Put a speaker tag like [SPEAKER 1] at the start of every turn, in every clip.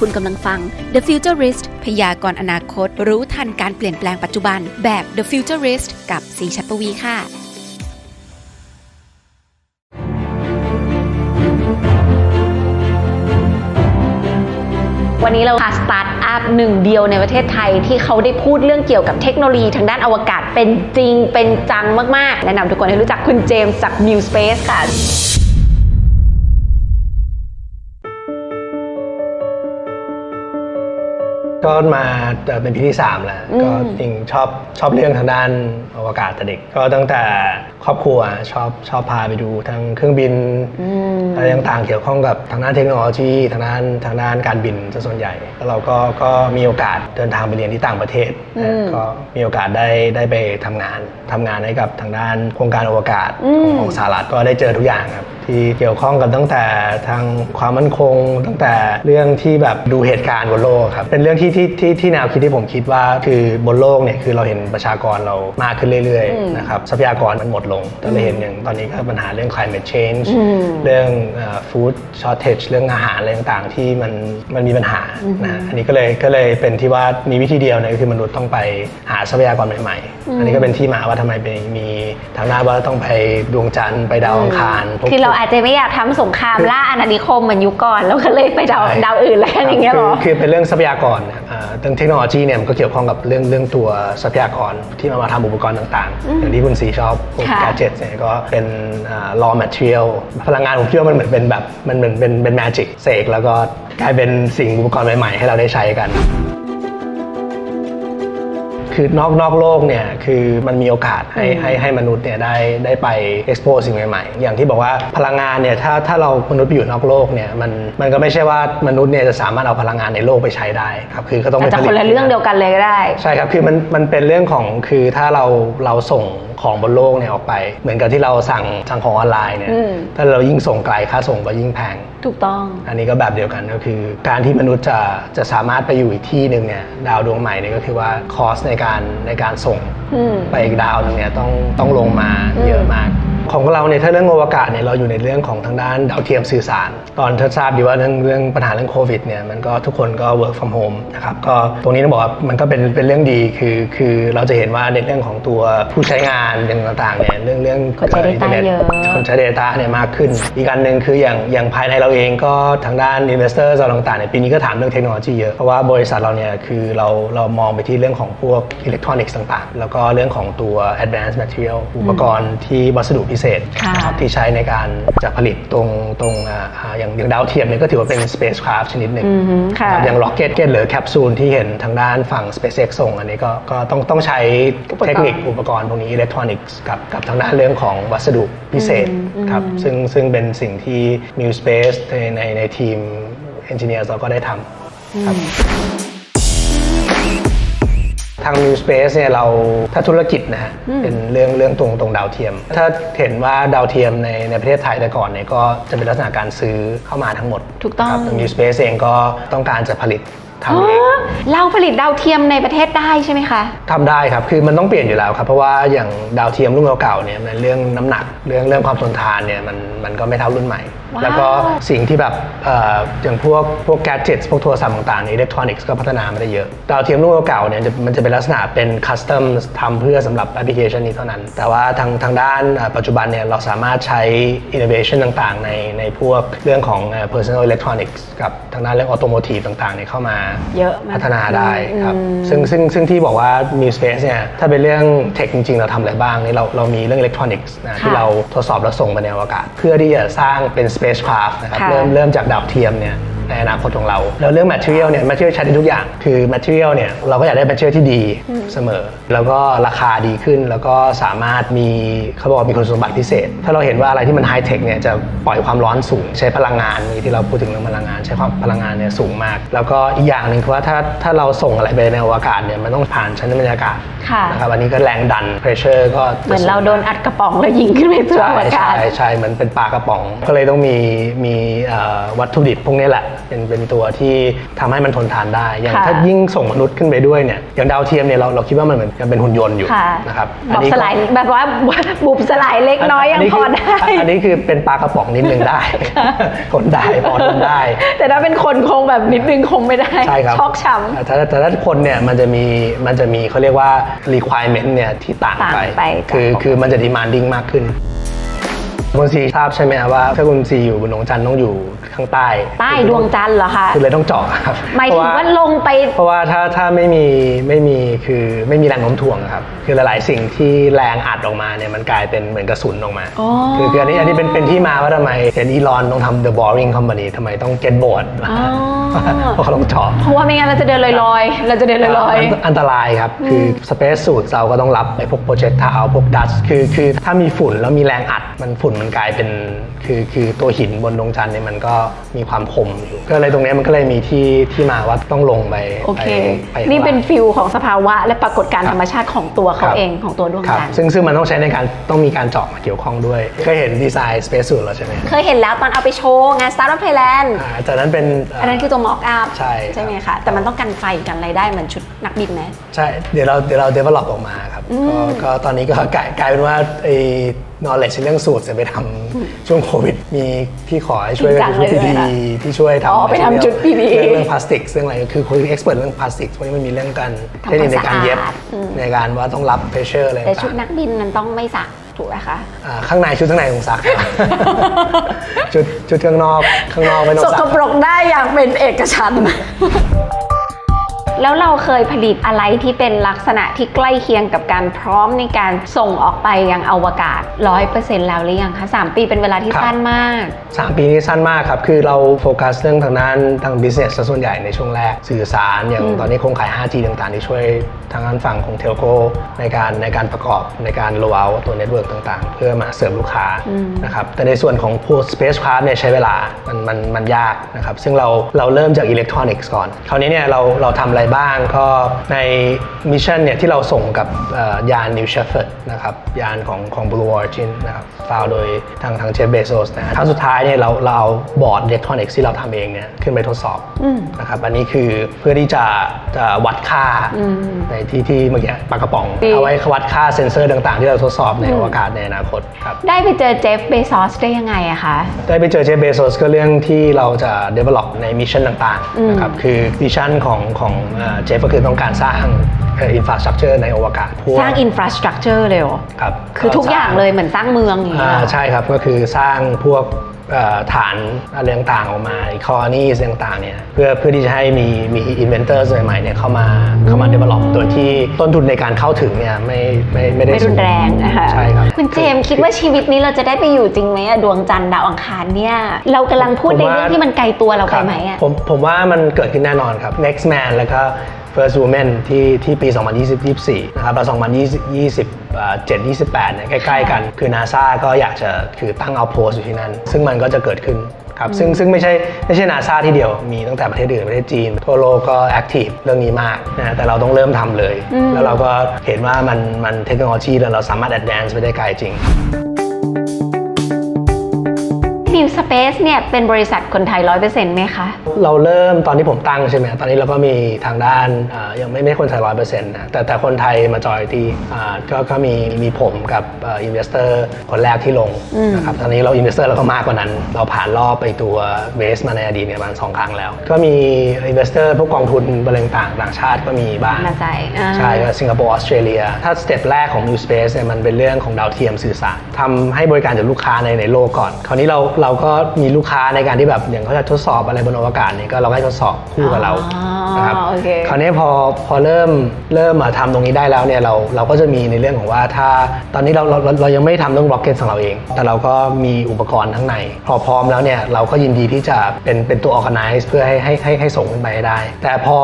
[SPEAKER 1] คุณกำลังฟัง The Futurist พยากรณ์อนาคต รู้ทันการเปลี่ยนแปลงปัจจุบัน แบบ The Futurist กับสีชัดปวีค่ะ
[SPEAKER 2] วันนี้เราพาสตาร์ทอัพหนึ่งเดียวในประเทศไทยที่เขาได้พูดเรื่องเกี่ยวกับเทคโนโลยีทางด้านอวกาศเป็นจริงเป็นจังมาก ๆ แนะนำทุกคนให้รู้จักคุณเจมส์จาก New Space ค่ะ
[SPEAKER 3] ก็มาเอ่อเป็นปีที่3แล้ว
[SPEAKER 2] อืม
[SPEAKER 3] ก็จริงชอบชอบเรื่องทางด้านอวกาศแต่เด็ก ก็ตั้งแต่ครอบครัวชอบชอบพาไปดูทั้งเครื่องบิน
[SPEAKER 2] อืม
[SPEAKER 3] อะไรต่างๆเกี่ยวข้องกับทางด้านเทคโนโลยีทางด้านทางด้านการบินซะส่วนใหญ่ แล้วเราก็ก็มีโอกาสเดินทางไปเรียนที่ต่างประเทศ
[SPEAKER 2] อื
[SPEAKER 3] นะ
[SPEAKER 2] ม
[SPEAKER 3] ก็มีโอกาสได้ได้ไปทำงานทำงานให้กับทางด้านโครงการอวกาศ
[SPEAKER 2] อืม
[SPEAKER 3] ของของสหรัฐก็ได้เจอทุกอย่างครับที่เกี่ยวข้องกับตั้งแต่ทางความมั่นคง ตั้งแต่เรื่องที่แบบดูเหตุการณ์บนโลกครับเป็นเรื่องที่ที่ที่ที่แนวคิดที่ผมคิดว่าคือบนโลกเนี่ยคือเราเห็นประชากรเรามากขึ้นเรื่อย
[SPEAKER 2] อืม
[SPEAKER 3] ๆนะครับทรัพยากรมันหมดลงก็เลยเห็นอย่างตอนนี้ก็ปัญหาเรื่อง climate change
[SPEAKER 2] อืม
[SPEAKER 3] เรื่องเอ่อ food shortage เรื่องอาหารอะไรต่างๆ ที่มันมันมีปัญหานะอันนี้ก็เลยก็เลยเป็นที่ว่ามีวิธีเดียวเนี่ยก็คือมนุษย์ต้องไปหาทรัพยากรใหม่ๆ อันนี้ก็เป็นที่มาว่าทำไมไปมีทางหน้าว่าต้องไปดวงจันทร์ไปดาวอังคารพวก
[SPEAKER 2] คือเราอาจจะไม่อยากทำสงครามล่าอาณานิคมเหมือนยุคก่อนแล้วก็เลยไปดาว
[SPEAKER 3] ใช่
[SPEAKER 2] ดาวอื่นแล้วกันอย่างเงี้ยเหรอ
[SPEAKER 3] คืคือเป็นเรื่องทรัพยากรนะ เอ่อเรื่องเทคโนโลยีเนี่ยมันก็เกี่ยวข้องกับเรื่องเรื่องตัวทรัพยากรที่มามาทำอุปกรณ์ต่างๆ อย่างที่คุณสีชอบพวก
[SPEAKER 2] ค่ะ
[SPEAKER 3] แกจิตเนี่ยก็เป็นอ่า raw material พลังงานผมคิดว่ามันเหมือนเป็นแบบมันเหมือนเป็นเป็น magic เสกแล้วก็กลายเป็นสิ่งอุปกรณ์ใหม่ๆ ให้เราได้ใช้กัน คือนอกนอกโลกเนี่ยคือมันมีโอกาสให้ให้ให้มนุษย์เนี่ยได้ได้ไป expose สิ่งใหม่ๆ อย่างที่บอกว่าพลังงานเนี่ยถ้าถ้าเรามนุษย์ไปอยู่นอกโลกเนี่ยมันมันก็ไม่ใช่ว่ามนุษย์เนี่ยจะสามารถเอาพลังงานในโลกไปใช้ได้ครับคือก็ต้อง
[SPEAKER 2] อาจ
[SPEAKER 3] ไป
[SPEAKER 2] จะ
[SPEAKER 3] ผลิ
[SPEAKER 2] ค
[SPEAKER 3] ต
[SPEAKER 2] นละเรื่องเดียวกันเลยก็ได้
[SPEAKER 3] ใช่ครับคือมันมันเป็นเรื่องของคือถ้าเราเราส่งของบนโลกเนี่ยออกไป เหมือนกับที่เราสั่งสั่งของออนไลน์เนี่ย
[SPEAKER 2] อืม
[SPEAKER 3] ถ้าเรายิ่งส่งไกลค่าส่งก็ยิ่งแพง
[SPEAKER 2] ถูกต้อง
[SPEAKER 3] อันนี้ก็แบบเดียวกันก็คือ การที่มนุษย์จะจะสามารถไปอยู่อีกที่หนึ่งเนี่ยดาวดวงใหม่เนี่ยก็คือว่าคอสในการในการส่ง
[SPEAKER 2] อืม
[SPEAKER 3] ไปอีกดาวหนึงเนี่ยต้องต้องลงมาเยอะมาก ของเราเนี่ยถ้าเรื่องอวกาศเนี่ยเราอยู่ในเรื่องของทางด้านดาวเทียมสื่อสาร ตอนทราบดีว่าเรื่องเรื่องปัญหาเรื่องโควิดเนี่ยมันก็ทุกคนก็ work from home นะครับก็ตรงนี้ต้องบอกว่ามันก็เป็นเป็นเรื่องดีคือคือเราจะเห็นว่าในเรื่องของตัวผู้ใช้งานอย่างต่างๆเนี่ยเรื่องเรื่อง
[SPEAKER 2] คนใช้
[SPEAKER 3] เอ่อ
[SPEAKER 2] data
[SPEAKER 3] ทร์น็ต
[SPEAKER 2] เยอะ
[SPEAKER 3] คนใช้ Data เนี่ยมากขึ้น อีกอันหนึ่งคืออย่างอย่างภายในเราเองก็ทางด้าน Investor เราต่างๆเนี่ยปีนี้ก็ถามเรื่องเทคโนโลยีเยอะ เพราะว่าบริษัทเราเนี่ยคือเราเรามองไปที่เรื่องของพวกอิเล็กทรอนิกส์ต่างๆ แล้วก็เรื่องของตัว advanced material อุปกรณ์ที่วัสดุพิเศษ
[SPEAKER 2] ค่ะ
[SPEAKER 3] นะครับที่ใช้ในการจะผลิตตรงตรงอ่าอ่าอย่างอย่างดาวเทียมเนี่ยก็ถือว่าเป็น spacecraft ชนิดหนึ่ง
[SPEAKER 2] อือฮึค่ะ
[SPEAKER 3] นะครับอย่าง rocket หรือแคปซูลที่เห็นทางด้านฝั่ง SpaceX ส่งอันนี้ก็ก็ต้องต้องใช้
[SPEAKER 2] อุปกรณ์
[SPEAKER 3] เทคนิคอุปกรณ์พวกนี้อิเล็กทรอนิกส์กับกับทางด้านเรื่องของวัสดุพิเศษ
[SPEAKER 2] อืม
[SPEAKER 3] ครับ
[SPEAKER 2] อืม
[SPEAKER 3] ซึ่งซึ่งเป็นสิ่งที่ New Space ในในในทีม Engineers เราก็ได้ทำครับ ทาง New Space เนี่ยเราถ้าธุรกิจนะฮะเป็นเรื่องเรื่องตรงตรงดาวเทียม ถ้าเห็นว่าดาวเทียมในในประเทศไทยแต่ก่อนเนี่ยก็จะเป็นลักษณะการซื้อเข้ามาทั้งหมด
[SPEAKER 2] ถูกต้อง
[SPEAKER 3] ครับทาง New Space เองก็ต้องการจะผลิตทำ
[SPEAKER 2] อ๋
[SPEAKER 3] เอง
[SPEAKER 2] อเราผลิตดาวเทียมในประเทศได้ใช่ไหมคะ
[SPEAKER 3] ทำได้ครับคือมันต้องเปลี่ยนอยู่แล้วครับ เพราะว่าอย่างดาวเทียมรุ่นเก่าๆเนี่ยมันเรื่องน้ำหนักเรื่องเรื่องความทนทานเนี่ยมันมันก็ไม่เท่ารุ่นใหม่
[SPEAKER 2] ว้าว
[SPEAKER 3] แล้วก็สิ่งที่แบบเอ่ออย่างพวกพวกแกจิตพวกโทรศัพท์ต่างๆในอิเล็กทรอนิกส์ก็พัฒนามาได้เยอะดาวเทียมรุ่นเก่าๆเนี่ยจะมันจะเป็นลักษณะเป็นคัสตอมทำเพื่อสำหรับแอปพลิเคชันนี้เท่านั้น แต่ว่าทางทางด้านเอ่อปัจจุบันเนี่ยเราสามารถใช้ innovation ต่างๆ ในในพวกเรื่องของเอ่อ personal electronics กับทางด้านเรื่อง automotive ต่างๆเนี่ยเข้ามา
[SPEAKER 2] เยอะมาก
[SPEAKER 3] พัฒนาได้ครับ
[SPEAKER 2] อืม
[SPEAKER 3] ซึ่งซึ่งซึ่งที่บอกว่า New Space เนี่ย ถ้าเป็นเรื่องเทคจริง ๆ เราทำอะไรบ้างนี่เราเรามีเรื่องอิเล็กทรอนิกส์นะที่เราทดสอบแล้วส่งไปในอวกาศ เพื่อที่จะสร้างเป็น spacecraft นะครับ
[SPEAKER 2] ค่ะ
[SPEAKER 3] เริ่มเริ่มจากดาวเทียมเนี่ย ในอนาคตของเรา แล้วเรื่อง material เนี่ย material ใช้ได้ทุกอย่าง คือ material เนี่ย เราก็อยากได้ material ที่ดีเสมอ แล้วก็ราคาดีขึ้น แล้วก็สามารถมีเขาบอกว่ามีคุณสมบัติพิเศษ ถ้าเราเห็นว่าอะไรที่มันไฮเทคเนี่ยจะปล่อยความร้อนสูง ใช้พลังงานนี่ที่เราพูดถึงเรื่องพลังงาน ใช้ความพลังงานเนี่ยสูงมาก แล้วก็อีกอย่างหนึ่งคือว่าถ้าถ้าเราส่งอะไรไปในอวกาศเนี่ยมันต้องผ่านชั้นบรรยากาศ
[SPEAKER 2] ค่ะ
[SPEAKER 3] นะครับอันนี้ก็แรงดัน pressure ก็จะ
[SPEAKER 2] เหมือนเรา
[SPEAKER 3] สูง
[SPEAKER 2] โดนอัดกระป๋องแล้วยิงขึ้นไปสู่อ
[SPEAKER 3] ใช่
[SPEAKER 2] วกาศ
[SPEAKER 3] ใช่ใช่เหมือนเป็นปลากระป๋องก็เลยต้องมีมีเอ่อวัตถุดิบพวกนี้แหละเป็นเป็นตัวที่ทำให้มันทนทานได้ อย่าง
[SPEAKER 2] ค่ะ
[SPEAKER 3] ถ้ายิ่งส่งมนุษย์ขึ้นไปด้วยเนี่ยอย่างดาวเทียมเนี่ยเราเราคิดว่ามันเหมือนยังเป็นหุ่นยนต์อยู่
[SPEAKER 2] ค่ะ
[SPEAKER 3] นะครับ
[SPEAKER 2] บอก
[SPEAKER 3] นี้
[SPEAKER 2] ส
[SPEAKER 3] ก็
[SPEAKER 2] ลายแบบว่าบุบสลายเล็กน้อยยัง
[SPEAKER 3] นี้
[SPEAKER 2] พ
[SPEAKER 3] คือ
[SPEAKER 2] ได้
[SPEAKER 3] อันนี้คือเป็นปลากระป๋องนิดนึงได้ทนได้พอทนได้
[SPEAKER 2] แต่ถ้าเป็นคนคงแบบนิดนึงคงไม่ได้
[SPEAKER 3] ใช่ครับ
[SPEAKER 2] ช็อกช้
[SPEAKER 3] แต่ถ้าแต่ถ้าคนเนี่ยมันจะมีมันจะมีเขาเรียกว่า requirement เนี่ยที่ต่าง
[SPEAKER 2] ต่าง
[SPEAKER 3] ไป
[SPEAKER 2] ไปจาก
[SPEAKER 3] คือ
[SPEAKER 2] ปกติ
[SPEAKER 3] คือมันจะ demanding มากขึ้น คุณซีทราบใช่ไหมครับว่า ถ้าคุณซีอยู่บนดวงจันทร์ต้องอยู่ข้างใต้ำ
[SPEAKER 2] ใต้ดวงจันทร์เหรอคะ
[SPEAKER 3] คือเลยต้องเจาะครับ
[SPEAKER 2] หมายถึงว่าลงไป
[SPEAKER 3] เพราะว่าถ้าถ้าไม่มีไม่มีคือไม่มีแรงโน้มถ่วงอะครับคือหลายๆสิ่งที่แรงอัดออกมาเนี่ยมันกลายเป็นเหมือนกระสุนออกมา
[SPEAKER 2] อ๋อ
[SPEAKER 3] คือคืออันนี้อันนี้เป็นเป็นที่มาว่าทำไมเห็นอีลอนต้องทำ The Boring Company ทำไมต้อง get bored
[SPEAKER 2] อ๋อ
[SPEAKER 3] เพราะเขาต้องเจาะ
[SPEAKER 2] เพราะว่าไม่งั้นเราจะเดินลอยๆเราจะเดินลอย
[SPEAKER 3] นอันตรายครับคือสเปซสูตรเราก็ต้องรับไอ้พวกโปรเจกต์ทาวพวกดัสคือคือถ้ามีฝุ่นแล้วมีแรงอัดมันฝุ่นมันกลายเป็นคือคือตัวหินบนดวงจันทร์เนี่ยมันก็มีความคมอยู่ก็เลยตรงเนี้ยมันก็เลยมีที่ที่มาว่าต้องลงไป
[SPEAKER 2] ๆโอเค
[SPEAKER 3] ไปไป
[SPEAKER 2] นี่เป็น
[SPEAKER 3] ข้างล่าง
[SPEAKER 2] ฟิลของสภาวะ และปรากฏการณ์
[SPEAKER 3] ครับ
[SPEAKER 2] ธรรมชาติของตัวเขา
[SPEAKER 3] ครับ
[SPEAKER 2] เองของตัวดวง
[SPEAKER 3] ครับ
[SPEAKER 2] จันทร์
[SPEAKER 3] ซึ่งซึ่งมันต้องใช้ในการต้องมีการเจาะมาเกี่ยวข้องด้วย เคยเห็นดีไซน์สเปซสูตรแล้วใช่ไหม
[SPEAKER 2] เคยเห็นแล้วตอนเอาไปโชว์งาน Startup Thailand
[SPEAKER 3] อ่าจากนั้นเป็น
[SPEAKER 2] อันนั้นคือตัว mock up
[SPEAKER 3] ใช่
[SPEAKER 2] ใช่ไหมคะ แต่มันต้องกันไฟกันอะไรได้เหมือนชุดนักบินไหม
[SPEAKER 3] ใช่เดี๋ยวเราเดี๋ยวเรา develop ออกมาครับก็ก็ตอนนี้ก็กลายกลายเป็นว่าไอ้ knowledge เรื่องสูตรจะไปทำช่วงโควิด มีพี่ขอให้ช่วย
[SPEAKER 2] จริงจัง
[SPEAKER 3] ชุด
[SPEAKER 2] เลย
[SPEAKER 3] PPE
[SPEAKER 2] นะ
[SPEAKER 3] ที่ช่วยทำ
[SPEAKER 2] อ๋อไปทำชุด PPE
[SPEAKER 3] เรื่องเรื่องพลาสติกเรื่องอะไรคือคุย expert เรื่องพลาสติกเพราะมันมีเรื่องการ
[SPEAKER 2] ทำ
[SPEAKER 3] เทคนิคในการเย็บ
[SPEAKER 2] ความสะอาดอืม
[SPEAKER 3] ในการว่าต้องรับ pressure อะไร
[SPEAKER 2] แต่ชุด
[SPEAKER 3] ต่าง
[SPEAKER 2] นักบินมันต้องไม่สักถูกไหมคะ
[SPEAKER 3] ๆอ่าข้างในชุดข้างในของซักครับชุดชุดข้างนอกข้างนอกไม่ต้อ
[SPEAKER 2] ส
[SPEAKER 3] งซั
[SPEAKER 2] ก
[SPEAKER 3] ก
[SPEAKER 2] ปรกได้อย่างเป็นเอกฉันท์ แล้วเราเคยผลิตอะไรที่เป็นลักษณะที่ใกล้เคียงกับการพร้อมในการส่งออกไปยังอวกาศ 100%แล้วหรือยังคะ 3 ปีเป็นเวลาที่
[SPEAKER 3] ครับ
[SPEAKER 2] สั้นมาก
[SPEAKER 3] สามปีนี้สั้นมากครับ คือเราโฟกัสเรื่องทางด้านทาง business ซะส่วนใหญ่ในช่วงแรกสื่อสาร อย่างตอนนี้โครงข่าย 5G ต่างๆ ที่ช่วยทางด้านฝั่งของเทลโกในการในการประกอบในการ roll out ตัวเน็ตเวิร์กต่างๆ เพื่อมาเสริมลูกค้านะครับแต่ในส่วนของพวก spacecraft เนี่ยใช้เวลามันมันมันยากนะครับซึ่งเราเราเริ่มจากอิเล็กทรอนิกส์ก่อนคราวนี้เนี่ยเราเราทำอะไรบ้างก็ในมิชชั่นเนี่ยที่เราส่งกับเอ่อยาน New Shepard นะครับยานของของ Blue Origin นะครับฟาวโดยทางทางเจฟเบโซสนะฮะครั้งสุดท้ายเนี่ยเราเราเอาบอร์ดอิเล็กทรอนิกส์ที่เราทำเองเนี่ยขึ้นไปทดสอบนะครับอันนี้คือเพื่อที่จะจะวัดค่าในที่ที่เมื่อกี้ปากกระป๋อง
[SPEAKER 2] ดี
[SPEAKER 3] เอาไว้วัดค่าเซ็นเซอร์ต่างๆ ที่เราทดสอบในอวกาศในอนาคตครับ
[SPEAKER 2] ได้ไปเจอเจฟเบซอสได้ยังไงอะคะ
[SPEAKER 3] ได้ไปเจอเจฟเบโซสก็เรื่องที่เราจะ develop ในมิชชั่นต่างๆนะครับคือมิชชั่นของของเจฟก็คือต้องการสร้างอินฟราสตรักเจอร์ในอวกาศพวก
[SPEAKER 2] สร้างอินฟราสตรักเจอร์เลยเหรอ
[SPEAKER 3] ครับ
[SPEAKER 2] คือทุกอย่างเลยเหมือนสร้างเมืองอย่างเงี้ย
[SPEAKER 3] อ่า
[SPEAKER 2] เหรอ
[SPEAKER 3] ใช่ครับก็คือสร้างพวกเอ่อ ฐานอะไรต่างๆออกมาคอนี่ต่างๆเนี่ยเพื่อเพื่อที่จะให้มีมีอินเวนเตอร์ใหม่ๆเนี่ยเข้ามาเข้ามา develop โดยที่ต้นทุนในการเข้าถึงเนี่ยไม่ไม่ไม่ได้
[SPEAKER 2] ไม่รุนแรงนะคะ
[SPEAKER 3] ใช่ครับ
[SPEAKER 2] คุณเจมส์คิดว่าชีวิตนี้เราจะได้ไปอยู่จริงไหมอะดวงจันทร์ดาวอังคารเนี่ยเรากำลังพูดในเรื่องที่มันไกลตัวเราไปไหม
[SPEAKER 3] ค
[SPEAKER 2] อะ
[SPEAKER 3] บผมผมว่ามันเกิดขึ้นแน่นอนครับ next man แล้วก็ first woman ที่ที่ปี 2024นะครับแล้ว2027 28เนี่ยใกล้ๆกัน คือ NASA ก็อยากจะคือตั้งเอาโพสอยู่ที่นั่น ซึ่งมันก็จะเกิดขึ้นครับซึ่งซึ่งไม่ใช่ไม่ใช่ NASA ที่เดียวมีตั้งแต่ประเทศอื่นประเทศจีน ทั่วโลกก็ active เรื่องนี้มากนะแต่เราต้องเริ่มทำเลย แล้วเราก็เห็นว่ามันมันเทคโนโลยีแล้วเราสามารถ advance ไปได้ไกลจริง
[SPEAKER 2] New Space เนี่ยเป็นบริษัทคนไทย100%ไหมคะ
[SPEAKER 3] เราเริ่มตอนที่ผมตั้งใช่ไหมตอนนี้เราก็มีทางด้านอ่ายังไม่ไม่คนไทยร้อยเปอร์เซ็นต์นะแต่แต่คนไทยมาจอยที่ก็ก็มีมีผมกับอินเวสเตอร์คนแรกที่ลงนะครับตอนนี้เราอินเวสเตอร์เราก็มากกว่านั้น เราผ่านรอบไปตัวเวสมาในอดีตเนี่ยประมาณสองครั้งแล้ว ก็มีอินเวสเตอร์พวกกองทุนบริษัทต่างต่างชาติก็มีบ้าง
[SPEAKER 2] มาใจอ่า
[SPEAKER 3] ใช่ก็สิงคโปร์ออสเตรเลียถ้าสเต็ปแรกของ New Space เนี่ยมันเป็นเรื่องของดาวเทียมสื่อสารทำให้บริการจากลูกค้าในในโลกก่อน คราวนี้เราเราก็มีลูกค้าในการที่แบบอย่างเขาจะทดสอบอะไรบนอวกาศเนี่ยก็เราให้ทดสอบคู่กับเรา
[SPEAKER 2] อ๋อ
[SPEAKER 3] นะครับ
[SPEAKER 2] โอเค
[SPEAKER 3] คราวนี้พอพอเริ่มเริ่มมาทำตรงนี้ได้แล้วเนี่ยเราเราก็จะมีในเรื่องของว่าถ้าตอนนี้เราเราเราเรายังไม่ทำเรื่อง rocket ของเราเอง แต่เราก็มีอุปกรณ์ข้างใน พอพร้อมแล้วเนี่ยเราก็ยินดีที่จะเป็นเป็นตัว organize เพื่อให้ให้ให้ให้ส่งขึ้นไปให้ได้ แต่พอ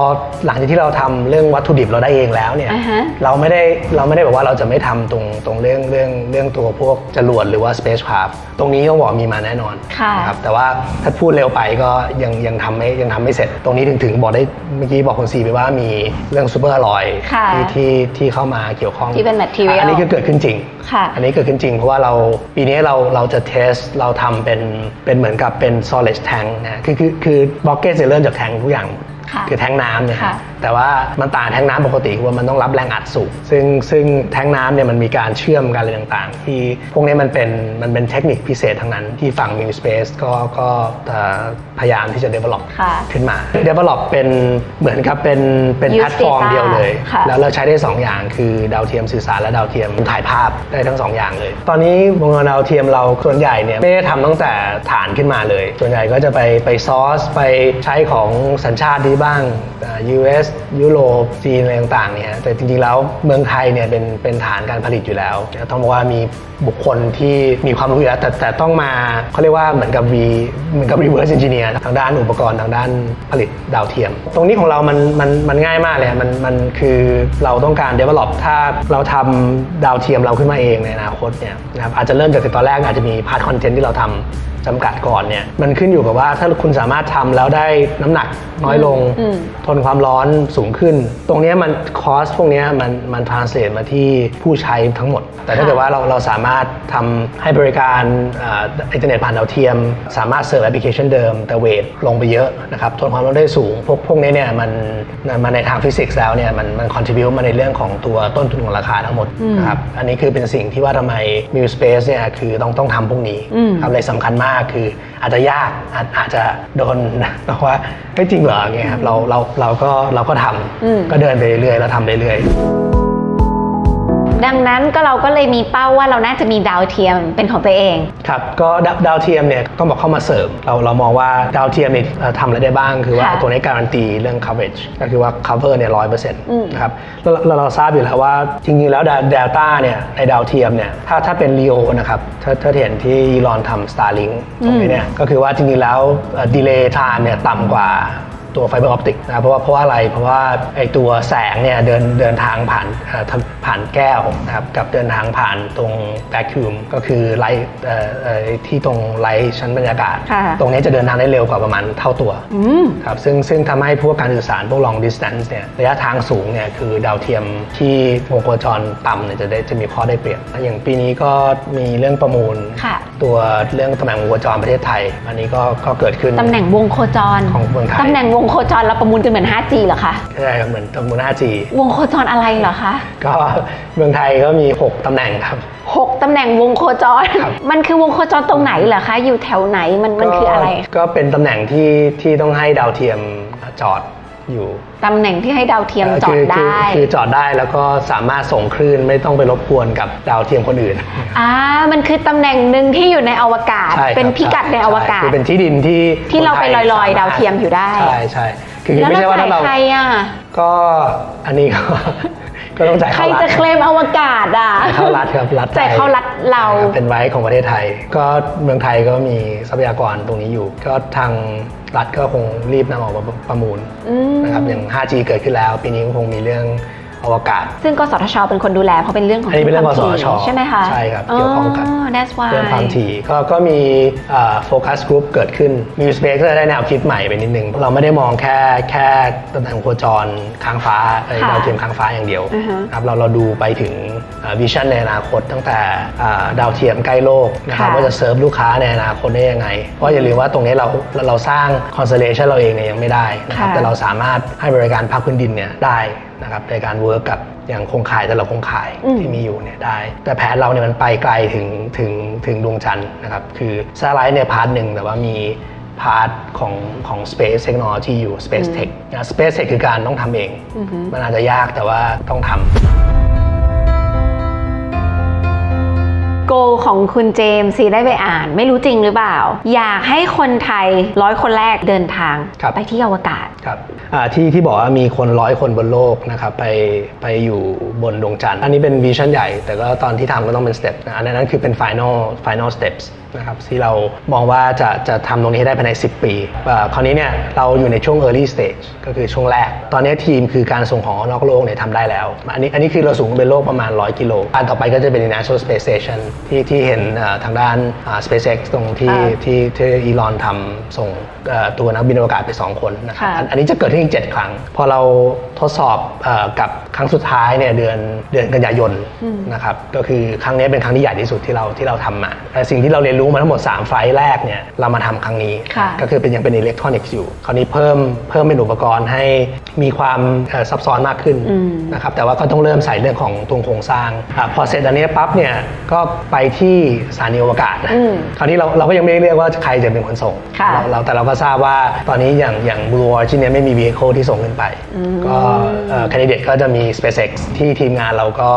[SPEAKER 3] หลังจากที่เราทำเรื่องวัตถุดิบเราได้เองแล้วเนี่ย
[SPEAKER 2] อ่าฮะ
[SPEAKER 3] เราไม่ได้เราไม่ได้บอกว่าเราจะไม่ทำตรงตรงเรื่องเรื่องเรื่องตัวพวกจรวดหรือว่า spacecraft ตรงนี้ต้องบอกมีมาแน่นอน
[SPEAKER 2] ค่ะ
[SPEAKER 3] นะครับแต่ว่าถ้าพูดเร็วไปก็ยังยังททำไม่ยังทำไม่เสร็จ ตรงนี้ถึงถึงบอกได้เมื่อกี้บอกคุณซีไปว่ามีเรื่องซูเปอร์อลอย
[SPEAKER 2] ค่ะ
[SPEAKER 3] ที่ที่ที่เข้ามาเกี่ยวข้อง
[SPEAKER 2] ที่เป็น material
[SPEAKER 3] อันนี้คือเกิดขึ้นจริง
[SPEAKER 2] ค่ะ
[SPEAKER 3] อันนี้เกิดขึ้นจริงเพราะว่าเราปีนี้เราเราจะเทสเราทำเป็นเป็นเหมือนกับเป็น solid tank นะคือคือคือบล็อกเกตจะเริ่มจากแทงทุกอย่าง
[SPEAKER 2] ค่ะ
[SPEAKER 3] คือแทงน้ำเนี่ย
[SPEAKER 2] ค่ะ
[SPEAKER 3] แต่ว่ามันต่างแทงน้ำปกติคือว่ามันต้องรับแรงอัดสูงซึ่งซึ่งแทงน้ำเนี่ยมันมีการเชื่อมกันอะไรต่างๆ ที่พวกนี้มันเป็นมันเป็นเทคนิคพิเศษทั้งนั้นที่ฝั่ง New Space ก็ก็เอ่อพยายามที่จะ develop
[SPEAKER 2] ค่ะ
[SPEAKER 3] ขึ้นมา develop เป็นเหมือนกับเป็นเป็น
[SPEAKER 2] Use
[SPEAKER 3] แพลตฟอร์ม
[SPEAKER 2] data
[SPEAKER 3] เดียวเลย
[SPEAKER 2] ค่ะ
[SPEAKER 3] แล้วเราใช้ได้ 2 อย่างคือดาวเทียมสื่อสารและดาวเทียมถ่ายภาพได้ทั้ง 2 อย่างเลย ตอนนี้วงเงินดาวเทียมเราส่วนใหญ่เนี่ยไม่ได้ทำตั้งแต่ฐานขึ้นมาเลย ส่วนใหญ่ก็จะไปไปซอร์สไปใช้ของสัญชาตินี้บ้างอ่า US ยุโรปจีนอะไรต่างๆเนี่ยแต่จริงๆแล้วเมืองไทยเนี่ยเป็นเป็นฐานการผลิตอยู่แล้ว ต้องบอกว่ามีบุคคลที่มีความรู้อยู่แล้วแต่แต่ต้องมาเขาเรียกว่าเหมือนกับ V เหมือนกับ reverse engineer ทางด้านอุปกรณ์ทางด้านผลิตดาวเทียม ตรงนี้ของเรามันมันมันง่ายมากเลยมันมันคือเราต้องการ develop ถ้าเราทำดาวเทียมเราขึ้นมาเองในอนาคตเนี่ยนะครับอาจจะเริ่มจากตอนแรกอาจจะมีพาร์ทคอนเทนต์ที่เราทำ จำกัดก่อนเนี่ยมันขึ้นอยู่กับว่าถ้าคุณสามารถทำแล้วได้น้ำหนักน้อยลง
[SPEAKER 2] อืม
[SPEAKER 3] ทนความร้อนสูงขึ้น ตรงเนี้ยมันคอสพวกเนี้ยมันมันทรานสเลทมาที่ผู้ใช้ทั้งหมด แต่ถ้าเกิดว่าเราเราสามารถทำให้บริการอ่าอินเทอร์เน็ตผ่านดาวเทียม สามารถเสิร์ฟแอปพลิเคชันเดิม แต่เวทลงไปเยอะนะครับ ทนความร้อนได้สูง พวกพวกนี้เนี่ยมันมันในทางฟิสิกส์แล้วเนี่ยมันมันคอนทริบิวมาในเรื่องของตัวต้นทุนของราคาทั้งหมดนะครับ อันนี้คือเป็นสิ่งที่ว่าทำไม New Space เนี่ยคือต้องต้องทำพวกนี้
[SPEAKER 2] อืม
[SPEAKER 3] ครับเลยสำคัญมากคืออาจจะยากอาจอาจจะโดนบอกว่าไม่จริงเหรออย่างเงี้ยครับเราเราเราก็เราก็ท
[SPEAKER 2] อืมำ
[SPEAKER 3] ก็เดินไปเรื่อยๆแล้วทำเรื่อย
[SPEAKER 2] ดังนั้นก็เราก็เลยมีเป้าว่าเราน่าจะมีดาวเทียมเป็นของตัวเอง
[SPEAKER 3] ๆครับก็ดาวดาวเทียมเนี่ยต้องบอกเข้ามาเสริม เราเรามองว่าดาวเทียมเนี่ยเอ่อทำอะไรได้บ้าง คือว่า
[SPEAKER 2] ค่ะ
[SPEAKER 3] ตัวนี้การันตีเรื่อง coverage ก็คือว่า cover เนี่ยร้อยเปอร์เซ็นต์
[SPEAKER 2] อืม
[SPEAKER 3] นะครับแล้วแล้วเราทราบอยู่แล้วว่าจริงๆแล้วเดลต้าเนี่ยในดาวเทียมเนี่ยถ้าถ้าเป็น LEO นะครับถ้าถ้าเห็นที่ยีรอนทำ Starlink ตรงนี้เนี่ยก็คือว่าจริงๆแล้วดีเลย์ time เนี่ยต่ำกว่า ตัวไฟเบอร์ออปติกนะเพราะว่าเพราะว่าอะไรเพราะว่าไอตัวแสงเนี่ยเดินเดินทางผ่านเอ่อทางผ่านแก้วนะครับกับเดินทางผ่านตรงแวคคิวมก็คือไลท์เอ่อเอ่อที่ตรงไลท์ชั้นบรรยากาศ
[SPEAKER 2] ค่ะ
[SPEAKER 3] ตรงนี้จะเดินทางได้เร็วกว่าประมาณเท่าตัว
[SPEAKER 2] อืม
[SPEAKER 3] ครับซึ่งซึ่งทำให้พวกการสื่อสารพวก long distance เนี่ยระยะทางสูงเนี่ยคือดาวเทียมที่วงโคจรต่ำเนี่ยจะได้จะมีข้อได้เปรียบอย่างปีนี้ก็มีเรื่องประมูล
[SPEAKER 2] ค่ะ
[SPEAKER 3] ตัวเรื่องตำแหน่งวงโคจรประเทศไทย อันนี้ก็ก็เกิดขึ้น
[SPEAKER 2] ตำแหน่งวงโคจร
[SPEAKER 3] ของเมืองไทย
[SPEAKER 2] ตำแหน่งวงโคจรเราประมูลกันเหมือน 5G เหรอคะ
[SPEAKER 3] ใช่ครับเหมือนตำบล 5G
[SPEAKER 2] วงโคจรอะไรเหรอคะ
[SPEAKER 3] ก็เมืองไทยก็มี 6ตำแหน่งครับ
[SPEAKER 2] หกตำแหน่งวงโคจร
[SPEAKER 3] ครับ
[SPEAKER 2] มันคือวงโคจรตรงไหนเหรอคะ อยู่แถวไหนมันมันคืออะไร
[SPEAKER 3] ก็ก็เป็นตำแหน่งที่ที่ต้องให้ดาวเทียมจอด อยู่
[SPEAKER 2] ตำแหน่งที่ให้ดาวเทียมจอด
[SPEAKER 3] คืคื
[SPEAKER 2] ได้
[SPEAKER 3] คือจอดได้แล้วก็สามารถส่งคลื่นไม่ต้องไปรบกวนกับดาวเทียมคนอื่น
[SPEAKER 2] อ่ามันคือตำแหน่งหนึ่งที่อยู่ในอวกาศ
[SPEAKER 3] ใช่ครับ
[SPEAKER 2] เป็นพิกัดในอวกาศ
[SPEAKER 3] คือเป็นที่ดินที่
[SPEAKER 2] ที่เราไป
[SPEAKER 3] คนท
[SPEAKER 2] ลอยๆ
[SPEAKER 3] สมรถ
[SPEAKER 2] ดาวเทียมอยู่ได้
[SPEAKER 3] ใช่ใช่คือ
[SPEAKER 2] แล้ว
[SPEAKER 3] ไม่ใช่
[SPEAKER 2] เรา
[SPEAKER 3] ว่า
[SPEAKER 2] จ่า
[SPEAKER 3] ถ้ายเรา
[SPEAKER 2] ใครอะ
[SPEAKER 3] ก็อันนี้ก็ก็ต้องจ่าย
[SPEAKER 2] ใคร
[SPEAKER 3] เข้ารัฐ
[SPEAKER 2] จะเคลมอวกาศอะ
[SPEAKER 3] จ่ายเข้ารัฐครับรัฐไทย
[SPEAKER 2] จ่ายเข้ารัฐเรา
[SPEAKER 3] ใช่คบเป็นไว้ของประเทศไทย ก็เมืองไทยก็มีทรัพยากรตรงนี้อยู่ ก็ทาง รัฐก็คงรีบนำออกมาประมูล
[SPEAKER 2] อืม
[SPEAKER 3] นะครับอย่าง 5G เกิดขึ้นแล้ว ปีนี้ก็คงมีเรื่อง อวกาศ
[SPEAKER 2] ซึ่งกสทช เป็นคนดูแลเพราะเป็นเรื่องของ
[SPEAKER 3] อันนี้เป็นเรื่อง
[SPEAKER 2] ควม
[SPEAKER 3] กสทช
[SPEAKER 2] ถี่ใช่ไหมคะ
[SPEAKER 3] ใช่ครับเกี่ยวข้องกับ
[SPEAKER 2] อ๋อ that's why
[SPEAKER 3] เรื่องความถี่ก็ก็มีโฟกัสกลุ่มเกิดขึ้นมีสเปซก็จะได้แนวคิดใหม่ไปนิดนึง เราไม่ได้มองแค่แค่ตำแหน่งโคจรค้างฟ้าเอ้ย
[SPEAKER 2] ค่ะ
[SPEAKER 3] ดาวเทียมค้างฟ้าอย่างเดียว
[SPEAKER 2] อือฮะ
[SPEAKER 3] ครับเราเราดูไปถึงวิชั่นในอนาคตตั้งแต่อ่าดาวเทียมใกล้โลกนะครับ
[SPEAKER 2] ค่ะ
[SPEAKER 3] ว่าจะเซิร์ฟลูกค้าในอนาคตได้ยังไง เพราะอย่าลืมว่าตรงนี้เราเราสร้างคอนเซเลชันเราเองเนี่ยยังไม่ได้นะครับ
[SPEAKER 2] ค่ะ
[SPEAKER 3] แต่เราสามารถให้บริการภาคพื้นดินเนี่ยได้นะครับในการเวิร์กกับอย่างโครงข่ายแต่ละโครงข่าย
[SPEAKER 2] อืม
[SPEAKER 3] ที่มีอยู่เนี่ยได้ แต่แผนเราเนี่ยมันไปไกลถึงถึงถึงดวงจันทร์นะครับคือซาไลท์เนี่ยพาร์ทหนึ่งแต่ว่ามีพาร์ทของของ Space Technology อยู่ Space Tech นะ Space Tech คือการต้องทำเอง มันอาจจะยากแต่ว่าต้องทำ
[SPEAKER 2] โก ของคุณเจมส์ซีได้ไปอ่าน ไม่รู้จริงหรือเปล่า อยากให้คนไทยร้อยคนแรกเดินทาง
[SPEAKER 3] ครับ
[SPEAKER 2] ไปที่อวกาศ
[SPEAKER 3] ครับอ่าที่ที่บอกว่ามีคนร้อยคนบนโลกนะครับไปไปอยู่บนดวงจันทร์อันนี้เป็นวิชั่นใหญ่ แต่ก็ตอนที่ทำก็ต้องเป็นสเต็ปนะอันนั้นคือเป็น final final steps นะครับที่เรามองว่าจะจะทำตรงนี้ให้ได้ภายใน 10 ปีอ่าคราวนี้เนี่ยเราอยู่ในช่วง early stage ก็คือช่วงแรก ตอนนี้ทีมคือการส่งของออกนอกโลกเนี่ยทำได้แล้ว อันนี้อันนี้คือเราสูงเป็นโลกประมาณ 100 กิโลอันต่อไปก็จะเป็น International Space Station ที่ที่ที่เห็นเอ่อทางด้านอ่า SpaceX ตรงที่
[SPEAKER 2] ค่ะ
[SPEAKER 3] ที่ที่อีลอนทำส่งเอ่อตัวนักบินอวกาศไป 2 คนนะครับ
[SPEAKER 2] ค่ะ
[SPEAKER 3] อันอันนี้จะเกิดขึ้นอีก 7 ครั้ง พอเราทดสอบเออกับครั้งสุดท้ายเนี่ยเดือนเดือนกันยายนนะครับก็คือครั้งนี้เป็นครั้งที่ใหญ่ที่สุดที่เราที่เราทำมาแต่สิ่งที่เราเรียนรู้มาทั้งหมด 3 ไฟล์แรกเนี่ยเรามาทำครั้งนี้
[SPEAKER 2] ค่ะ
[SPEAKER 3] ก็คือเป็นยังเป็นอิเล็กทรอนิกส์อยู่ คราวนี้เพิ่มเพิ่มเป็นอุปกรณ์ให้มีความเอ่อซับซ้อนมากขึ้น
[SPEAKER 2] อืม
[SPEAKER 3] นะครับแต่ว่าก็ต้องเริ่มใส่เรื่องของตัวโครงสร้างอาพอเสร็จอันนี้ปั๊บเนี่ยก็ไปที่สถานีอวกาศนะ
[SPEAKER 2] อืม
[SPEAKER 3] คราวนี้เราเราก็ยังไม่ได้เรียกว่าใครจะเป็นคนส่ง
[SPEAKER 2] ค่ะ
[SPEAKER 3] เราเราแต่เราก็ทราบว่าตอนนี้อย่างอย่าง Blue Origin เนี่ยไม่มี vehicle ที่ส่งขึ้นไป ก็แคนดิเดตก็จะมี SpaceX ที่ทีมงานเราก็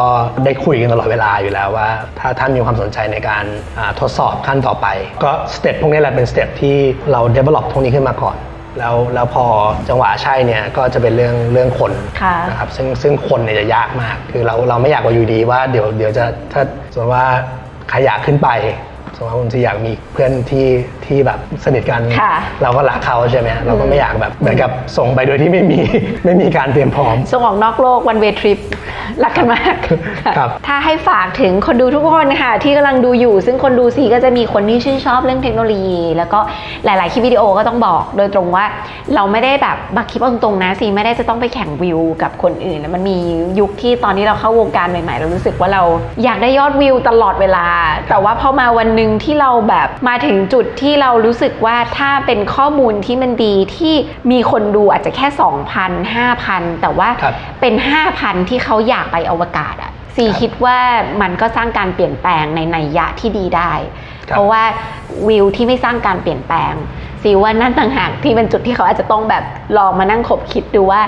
[SPEAKER 3] ได้คุยกันตลอดเวลาอยู่แล้วว่า ถ้าท่านมีความสนใจในการอ่าทดสอบขั้นต่อไป ก็สเต็ปพวกนี้แหละเป็นสเต็ปที่เรา develop พวกนี้ขึ้นมาก่อน แล้วแล้วพอจังหวะใช่เนี่ยก็จะเป็นเรื่องเรื่องคน
[SPEAKER 2] ค่ะ
[SPEAKER 3] นะครับ ซึ่งซึ่งคนเนี่ยจะยากมาก คือเราเราไม่อยากว่าอยู่ดีว่าเดี๋ยวเดี๋ยวจะถ้าสมมติว่า ใครอยากขึ้นไปสมมติว่าคุณจะอยากมีเพื่อนที่ ที่แบบสนิทกัน
[SPEAKER 2] ค่ะ
[SPEAKER 3] เราก็รักเขาใช่ไหมเราก็ไม่อยากแบบเหมือนกับส่งไปโดยที่ไม่มี ไม่มีการเตรียมพร้อม
[SPEAKER 2] ส่งออกนอกโลก one way trip รักกันมากะ
[SPEAKER 3] ครับ
[SPEAKER 2] ถ้าให้ฝากถึงคนดูทุกคนค่ะ ที่กำลังดูอยู่ ซึ่งคนดูซีก็จะมีคนที่ชื่นชอบเรื่องเทคโนโลยี แล้วก็หลาย ๆ คลิปวิดีโอก็ต้องบอกโดยตรงว่า เราไม่ได้แบบบักคลิปเอาตรงๆนะซีไม่ได้จะต้องไปแข่งวิวกับคนอื่นนะมันมียุคที่ตอนนี้เราเข้าวงการใหม่ ๆ เรารู้สึกว่าเราอยากได้ยอดวิวตลอดเวลา แต่ว่าพอมาวันหนึ่งที่เราแบบมาถึงจุดที่เรารู้สึกว่าถ้าเป็นข้อมูลที่มันดีที่มีคนดูอาจจะแค่ 2,000 5,000 แต่ว่า
[SPEAKER 3] ครับ
[SPEAKER 2] เป็น 5,000 ที่เขาอยากไปอวกาศอะซี
[SPEAKER 3] ครับ
[SPEAKER 2] คิดว่ามันก็สร้างการเปลี่ยนแปลงในนัยยะที่ดีได้
[SPEAKER 3] ครับ
[SPEAKER 2] เพราะว่าวิวที่ไม่สร้างการเปลี่ยนแปลงซีว่านั่นต่างหากที่เป็นจุดที่เขาอาจจะต้องแบบลองมานั่งขบคิดดูว่า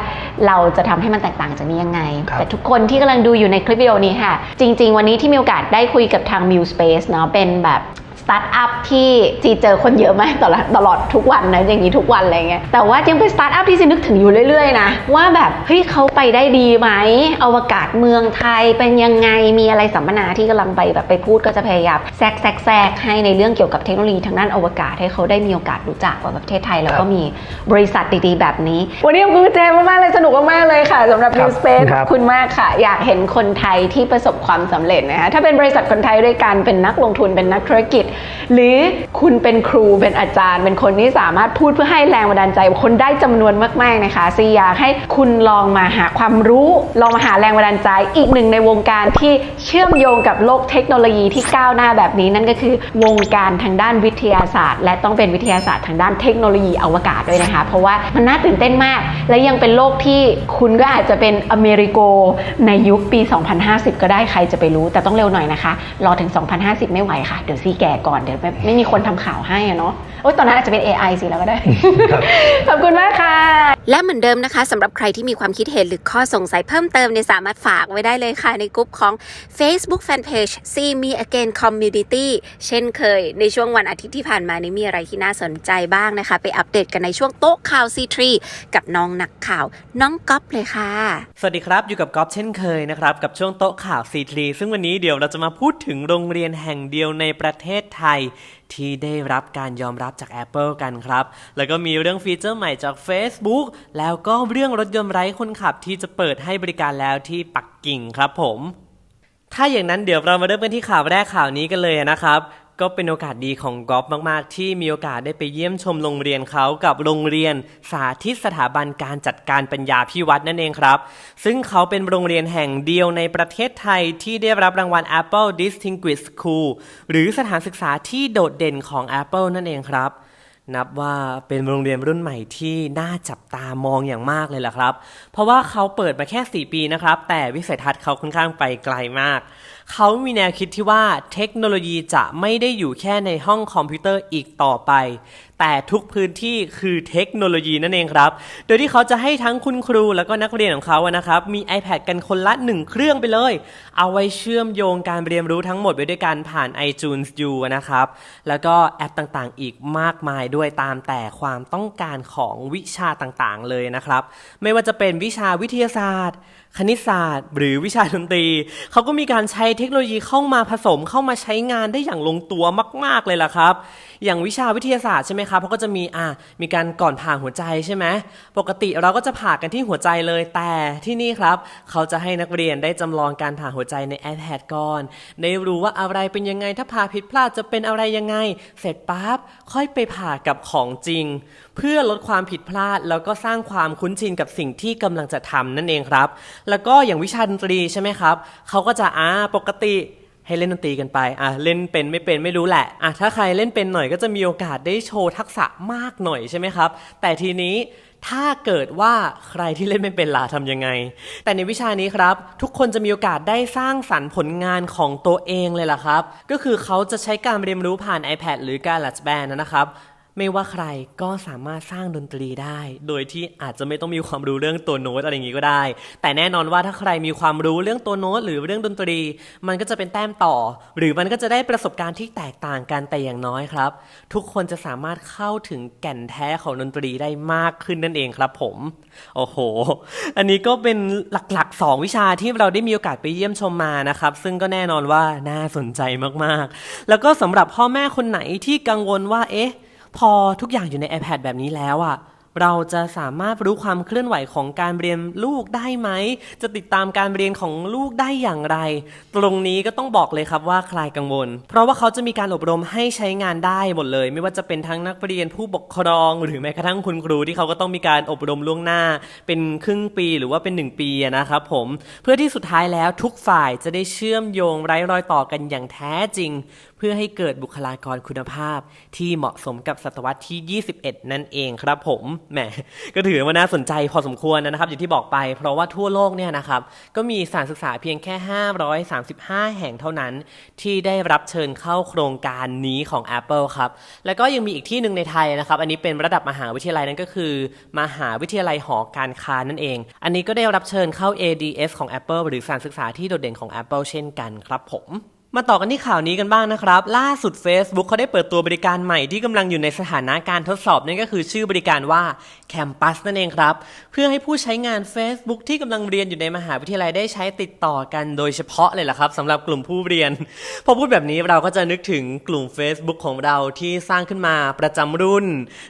[SPEAKER 2] เราจะทำให้มันแตกต่างจากนี้ยังไง
[SPEAKER 3] ครับ
[SPEAKER 2] แต่ทุกคนที่กำลังดูอยู่ในคลิปวิดีโอนี้ค่ะ จริง ๆ วันนี้ที่มีโอกาสได้คุยกับทาง m u Space เนาะเป็นแบบส ตาร์ทอัพที่จีเจอคนเยอะมากตลอดตลอดทุกวันนะอย่างนี้ทุกวันอะไรเงี้ยแต่ว่ายังเป็นสตาร์ทอัพที่ซีนึกถึงอยู่เรื่อยๆนะว่าแบบเฮ้ยเขาไปได้ดีไหมอวกาศเมืองไทยเป็นยังไงมีอะไรสัมมนาที่กำลังไปแบบไปพูดก็จะพยายามแทรกแทรกแทรกให้ในเรื่องเกี่ยวกับเทคโนโลยีทางด้านอวกาศให้เขาได้มีโอกาสรู้จักว่าแบบประเทศไทยแล้วก็มีบริษัทดีๆ แบบนี้ วันนี้ขอบคุณเจมมากๆเลยสนุกมากๆเลยค่ะสำหรับ
[SPEAKER 3] ครั
[SPEAKER 2] New
[SPEAKER 3] บ
[SPEAKER 2] Space
[SPEAKER 3] ค
[SPEAKER 2] ข
[SPEAKER 3] รั
[SPEAKER 2] อบบคุณมากค่ะ อยากเห็นคนไทยที่ประสบความสำเร็จนะคะถ้าเป็นบริษัทคนไทยด้วยกันเป็นนักลงทุนเป็นนักธุรกิจหรือคุณเป็นครูเป็นอาจารย์ เป็นคนที่สามารถพูดเพื่อให้แรงบันดาลใจคนได้จำนวนมากๆนะคะซีอยากให้คุณลองมาหาความรู้ลองมาหาแรงบันดาลใจอีกหนึ่งในวงการที่เชื่อมโยงกับโลกเทคโนโลยีที่ก้าวหน้าแบบนี้นั่นก็คือ วงการทางด้านวิทยาศาสตร์ และต้องเป็นวิทยาศาสตร์ทางด้านเทคโนโลยีอวกาศด้วยนะคะ เพราะว่ามันน่าตื่นเต้นมาก และยังเป็นโลกที่คุณก็อาจจะเป็นอเมริโกในยุคปี 2050 ก็ได้ใครจะไปรู้ แต่ต้องเร็วหน่อยนะคะ รอถึง 2050 ไม่ไหวค่ะ เดี๋ยวซีแก่ก่อนเดี๋ยวไม่ไม่มีคนทำข่าวให้อะเนาะโอ๊ยตอนนั้นอาจจะเป็น AI สิแล้วก็ได้
[SPEAKER 3] ครับ
[SPEAKER 2] ขอบคุณมากค่ะ
[SPEAKER 1] และเหมือนเดิมนะคะสำหรับใครที่มีความคิดเห็นหรือข้อสงสัยเพิ่มเติมเนี่ยสามารถฝากไว้ได้เลยค่ะในกลุ่มของ Facebook Fanpage See Me Again Community เช่นเคย ในช่วงวันอาทิตย์ที่ผ่านมานี้มีอะไรที่น่าสนใจบ้างนะคะ ไปอัปเดตกันในช่วงโต๊ะข่าว C3 กับน้องนักข่าว น้องก๊อฟเลยค่ะ
[SPEAKER 4] สวัสดีครับ อยู่กับก๊อฟเช่นเคยนะครับ กับช่วงโต๊ะข่าว C3 ซึ่งวันนี้เดี๋ยวเราจะมาพูดถึงโรงเรียนแห่งเดียวในประเทศไทย ที่ได้รับการยอมรับจาก Apple กันครับ แล้วก็มีเรื่องฟีเจอร์ใหม่จาก Facebook แล้วก็เรื่องรถยนต์ไร้คนขับที่จะเปิดให้บริการแล้วที่ปักกิ่งครับผมถ้าอย่างนั้นเดี๋ยวเรามาเริ่มกันที่ข่าวแรกข่าวนี้กันเลยนะครับ ก็เป็นโอกาสดีของกอล์ฟมากๆ ที่มีโอกาสได้ไปเยี่ยมชมโรงเรียนเขากับโรงเรียนสาธิตสถาบันการจัดการปัญญาพิวัตรนั่นเองครับ ซึ่งเขาเป็นโรงเรียนแห่งเดียวในประเทศไทยที่ได้รับรางวัล Apple Distinguished School หรือสถานศึกษาที่โดดเด่นของ Apple นั่นเองครับนับว่าเป็นโรงเรียนรุ่นใหม่ที่น่าจับตามองอย่างมากเลยล่ะครับ เพราะว่าเขาเปิดมาแค่ 4 ปีนะครับ แต่วิสัยทัศน์เขาค่อนข้างไปไกลมาก เขามีแนวคิดที่ว่าเทคโนโลยีจะไม่ได้อยู่แค่ในห้องคอมพิวเตอร์อีกต่อไป แต่ทุกพื้นที่คือเทคโนโลยีนั่นเองครับ โดยที่เขาจะให้ทั้งคุณครูแล้วก็นักเรียนของเขาอะนะครับ มี iPad กันคนละ1เครื่องไปเลย เอาไว้เชื่อมโยงการเรียนรู้ทั้งหมดไว้ด้วยกันผ่าน iTunes U นะครับ แล้วก็แอปต่างๆ อีกมากมายด้วยตามแต่ความต้องการของวิชาต่างๆ เลยนะครับ ไม่ว่าจะเป็นวิชาวิทยาศาสตร์ คณิตศาสตร์ หรือวิชาดนตรี เขาก็มีการใช้เทคโนโลยีเข้ามาผสมเข้ามาใช้งานได้อย่างลงตัวมาก ๆ เลยล่ะครับ อย่างวิชาวิทยาศาสตร์ใช่ไหมครับเขาก็จะมีอะมีการก่อนผ่าหัวใจใช่ไหมปกติเราก็จะผ่ากันที่หัวใจเลยแต่ที่นี่ครับ เขาจะให้นักเรียนได้จำลองการผ่าหัวใจใน iPad ก่อน ได้รู้ว่าอะไรเป็นยังไงถ้าผ่าผิดพลาดจะเป็นอะไรยังไง เสร็จปั๊บค่อยไปผ่ากับของจริง เพื่อลดความผิดพลาด แล้วก็สร้างความคุ้นชินกับสิ่งที่กำลังจะทำนั่นเองครับ แล้วก็อย่างวิชาดนตรีใช่ไหมครับเขาก็จะอ่าปกติ ให้เล่นดนตรีกันไปอะเล่นเป็นไม่เป็นไม่รู้แหละอะถ้าใครเล่นเป็นหน่อยก็จะมีโอกาสได้โชว์ทักษะมากหน่อยใช่ไหมครับ แต่ทีนี้ถ้าเกิดว่าใครที่เล่นไม่เป็นล่ะทำยังไง แต่ในวิชานี้ครับ ทุกคนจะมีโอกาสได้สร้างสรรค์ผลงานของตัวเองเลยล่ะครับ ก็คือเขาจะใช้การเรียนรู้ผ่าน iPad หรือการ Let's Band นะครับ ไม่ว่าใครก็สามารถสร้างดนตรีได้ โดยที่อาจจะไม่ต้องมีความรู้เรื่องตัวโน้ตอะไรอย่างนี้ก็ได้ แต่แน่นอนว่าถ้าใครมีความรู้เรื่องตัวโน้ตหรือเรื่องดนตรี มันก็จะเป็นแต้มต่อ หรือมันก็จะได้ประสบการณ์ที่แตกต่างกันแต่อย่างน้อยครับ ทุกคนจะสามารถเข้าถึงแก่นแท้ของดนตรีได้มากขึ้นนั่นเองครับผม โอ้โห อันนี้ก็เป็นหลักๆ 2 วิชาที่เราได้มีโอกาสไปเยี่ยมชมมานะครับ ซึ่งก็แน่นอนว่าน่าสนใจมากๆ แล้วก็สำหรับพ่อแม่คนไหนที่กังวลว่าเอ๊ะ พอทุกอย่างอยู่ใน iPad แบบนี้แล้วอะเราจะสามารถรู้ความเคลื่อนไหวของการเรียนลูกได้ไหม จะติดตามการเรียนของลูกได้อย่างไร ตรงนี้ก็ต้องบอกเลยครับว่าคลายกังวล เพราะว่าเขาจะมีการอบรมให้ใช้งานได้หมดเลย ไม่ว่าจะเป็นทั้งนักเรียนผู้ปกครอง หรือแม้กระทั่งคุณครูที่เขาก็ต้องมีการอบรมล่วงหน้า เป็นครึ่งปีหรือว่าเป็น 1 ปีนะครับผม เพื่อที่สุดท้ายแล้วทุกฝ่ายจะได้เชื่อมโยงไร้รอยต่อกันอย่างแท้จริง เพื่อให้เกิดบุคลากรคุณภาพที่เหมาะสมกับศตวรรษที่ 21 นั่นเองครับผมแหมก็ถือว่าน่าสนใจพอสมควรนะครับ อย่างที่บอกไป เพราะว่าทั่วโลกเนี่ยนะครับก็มีสถานศึกษาเพียงแค่ 535 แห่งเท่านั้น ที่ได้รับเชิญเข้าโครงการนี้ของ Apple ครับแล้วก็ยังมีอีกที่หนึ่งในไทยนะครับ อันนี้เป็นระดับมหาวิทยาลัยนั่นก็คือ มหาวิทยาลัยหอการค้านั่นเอง อันนี้ก็ได้รับเชิญเข้า ADS ของ Apple หรือสถานศึกษาที่โดดเด่นของ Apple เช่นกันครับผม มาต่อกันที่ข่าวนี้กันบ้างนะครับ ล่าสุด Facebook เขาได้เปิดตัวบริการใหม่ที่กำลังอยู่ในสถานะการทดสอบนั่นก็คือชื่อบริการว่า Campus นั่นเองครับ เพื่อให้ผู้ใช้งาน Facebook ที่กำลังเรียนอยู่ในมหาวิทยาลัยได้ใช้ติดต่อกันโดยเฉพาะเลยล่ะครับสำหรับกลุ่มผู้เรียน พอพูดแบบนี้เราก็จะนึกถึงกลุ่ม Facebook ของเราที่สร้างขึ้นมาประจำรุ่น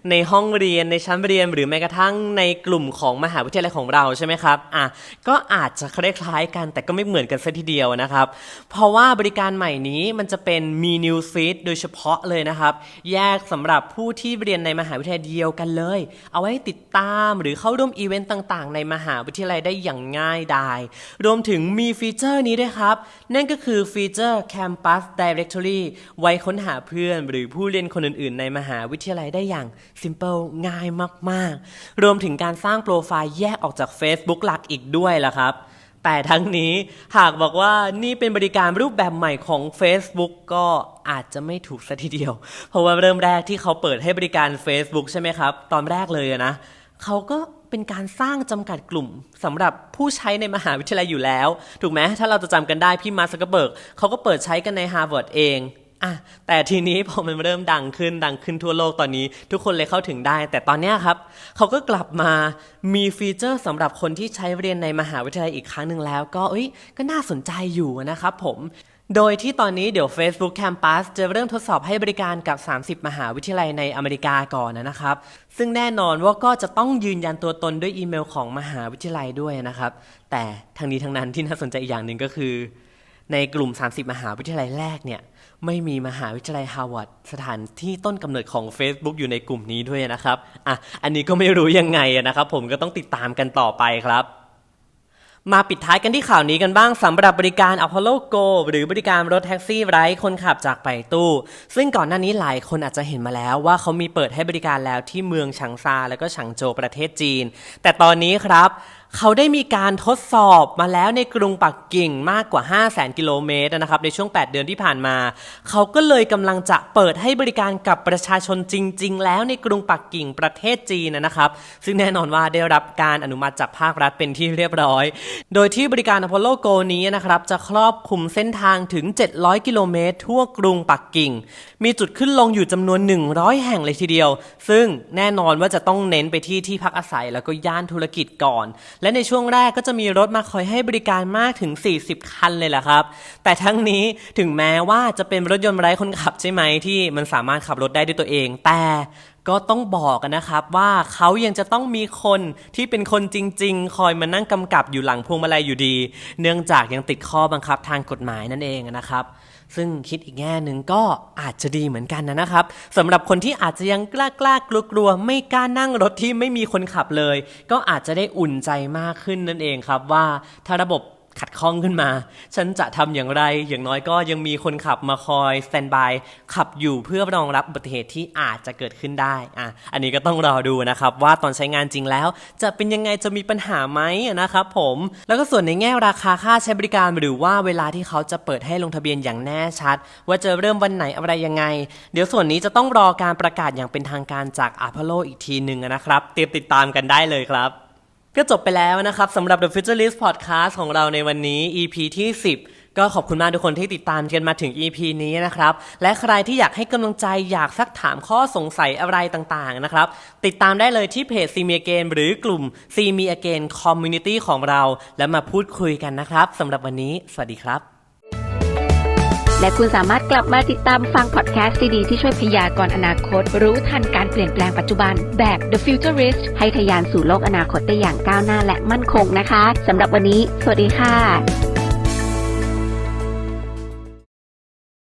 [SPEAKER 4] ในห้องเรียนในชั้นเรียน หรือแม้กระทั่งในกลุ่มของมหาวิทยาลัยของเราใช่ไหมครับอะก็อาจจะคล้ายๆกันแต่ก็ไม่เหมือนกันซะทีเดียวนะครับ เพราะว่าบริการใหม่นี้มันจะเป็นมี New Feed โดยเฉพาะเลยนะครับ แยกสำหรับผู้ที่เรียนในมหาวิทยาลัยเดียวกันเลย เอาไว้ติดตามหรือเข้าร่วมอีเวนต์ต่างๆ ในมหาวิทยาลัยได้อย่างง่ายดายรวมถึงมีฟีเจอร์นี้ด้วยครับ นั่นก็คือฟีเจอร์ Campus Directory ไว้ค้นหาเพื่อน หรือผู้เรียนคนอื่นๆ ในมหาวิทยาลัยได้อย่าง Simple ง่ายมากๆ รวมถึงการสร้างโปรไฟล์แยกออกจาก Facebook หลักอีกด้วยล่ะครับ แต่ทั้งนี้หากบอกว่านี่เป็นบริการรูปแบบใหม่ของ Facebook ก็อาจจะไม่ถูกซะทีเดียว เพราะว่าเริ่มแรกที่เขาเปิดให้บริการ Facebook ใช่ไหมครับ ตอนแรกเลยนะเขาก็เป็นการสร้างจำกัดกลุ่มสำหรับผู้ใช้ในมหาวิทยาลัยอยู่แล้ว ถูกไหมถ้าเราจะจำกันได้พี่มาร์คซักเกอร์เบิร์กเขาก็เปิดใช้กันใน Harvard เอง อะแต่ทีนี้พอมันเริ่มดังขึ้นดังขึ้นทั่วโลกตอนนี้ ทุกคนเลยเข้าถึงได้ แต่ตอนนี้ครับ เขาก็กลับมามีฟีเจอร์สำหรับคนที่ใช้เรียนในมหาวิทยาลัยอีกครั้งหนึ่งแล้ว ก็เอ้ยก็น่าสนใจอยู่นะครับผมโดยที่ตอนนี้เดี๋ยว Facebook Campus จะเริ่มทดสอบให้บริการกับ 30 มหาวิทยาลัยในอเมริกาก่อนนะครับ ซึ่งแน่นอนว่าก็จะต้องยืนยันตัวตนด้วยอีเมลของมหาวิทยาลัยด้วยนะครับ แต่ทั้งนี้ทั้งนั้นที่น่าสนใจอีกอย่างหนึ่งก็คือ ในกลุ่ม 30 มหาวิทยาลัยแรกเนี่ย ไม่มีมหาวิทยาลัยฮาร์วาร์ดสถานที่ต้นกำเนิดของ Facebook อยู่ในกลุ่มนี้ด้วยนะครับ อะ อันนี้ก็ไม่รู้ยังไงนะครับ ผมก็ต้องติดตามกันต่อไปครับ มาปิดท้ายกันที่ข่าวนี้กันบ้างสำหรับบริการ Apollo Go หรือบริการรถแท็กซี่ไร้คนขับจากไปตู้ ซึ่งก่อนหน้านี้หลายคนอาจจะเห็นมาแล้วว่าเขามีเปิดให้บริการแล้วที่เมืองฉางซา และก็ฉางโจวประเทศจีน แต่ตอนนี้ครับ เขาได้มีการทดสอบมาแล้วในกรุงปักกิ่งมากกว่า 5 0 0 0 0 0 กิโลเมตรนะครับ ในช่วง 8 เดือนที่ผ่านมา เขาก็เลยกำลังจะเปิดให้บริการกับประชาชนจริง ๆ แล้วในกรุงปักกิ่งประเทศจีนนะครับ ซึ่งแน่นอนว่าได้รับการอนุมัติจากภาครัฐเป็นที่เรียบร้อย โดยที่บริการ Apollo Go นี้นะครับจะครอบคลุมเส้นทางถึง 700 กิโลเมตร ทั่วกรุงปักกิ่ง มีจุดขึ้นลงอยู่จำนวน 100 แห่งเลยทีเดียว ซึ่งแน่นอนว่าจะต้องเน้นไปที่ที่พักอาศัยแล้วก็ย่านธุรกิจก่อนและในช่วงแรกก็จะมีรถมาคอยให้บริการมากถึง 40 คันเลยแหละครับ แต่ทั้งนี้ถึงแม้ว่าจะเป็นรถยนต์ไร้คนขับใช่ไหมที่มันสามารถขับรถได้ด้วยตัวเอง แต่ก็ต้องบอกกันนะครับว่าเขายังจะต้องมีคนที่เป็นคนจริง ๆ คอยมานั่งกำกับอยู่หลังพวงมาลัยอยู่ดี เนื่องจากยังติดข้อบังคับทางกฎหมายนั่นเองนะครับ ซึ่งคิดอีกแง่หนึ่งก็อาจจะดีเหมือนกันนะครับสำหรับคนที่อาจจะยังกล้ากล้ากลัวกลัวไม่กล้านั่งรถที่ไม่มีคนขับเลย ก็อาจจะได้อุ่นใจมากขึ้นนั่นเองครับว่าถ้าระบบ ขัดข้องขึ้นมา ฉันจะทำอย่างไร อย่างน้อยก็ยังมีคนขับมาคอยสแตนบายขับอยู่เพื่อรองรับอุบัติเหตุที่อาจจะเกิดขึ้นได้อะอันนี้ก็ต้องรอดูนะครับ ว่าตอนใช้งานจริงแล้ว จะเป็นยังไงจะมีปัญหาไหมนะครับผม แล้วก็ส่วนในแง่ราคาค่าใช้บริการหรือว่าเวลาที่เขาจะเปิดให้ลงทะเบียนอย่างแน่ชัด ว่าจะเริ่มวันไหนอะไรยังไง เดี๋ยวส่วนนี้จะต้องรอการประกาศอย่างเป็นทางการจาก Apollo อีกทีหนึ่งนะครับ เตรียมติดตามกันได้เลยครับ ก็จบไปแล้วนะครับสำหรับ The Futurist Podcast ของเราในวันนี้ EP ที่ 10 ก็ขอบคุณมากทุกคนที่ติดตามกันมาถึง EP นี้นะครับ และใครที่อยากให้กำลังใจอยากซักถามข้อสงสัยอะไรต่างๆนะครับ ติดตามได้เลยที่เพจ See Me Again หรือกลุ่ม See Me Again Community ของเรา และมาพูดคุยกันนะครับสำหรับวันนี้ สวัสดีครับ
[SPEAKER 2] และคุณสามารถกลับมาติดตามฟังพอดแคสต์ดีๆที่ช่วยพยากรณ์อนาคต รู้ทันการเปลี่ยนแปลงปัจจุบันแบบ The Futurist ให้ทะยานสู่โลกอนาคตได้อย่างก้าวหน้าและมั่นคงนะคะสำหรับวันนี้ สวัสดีค่ะ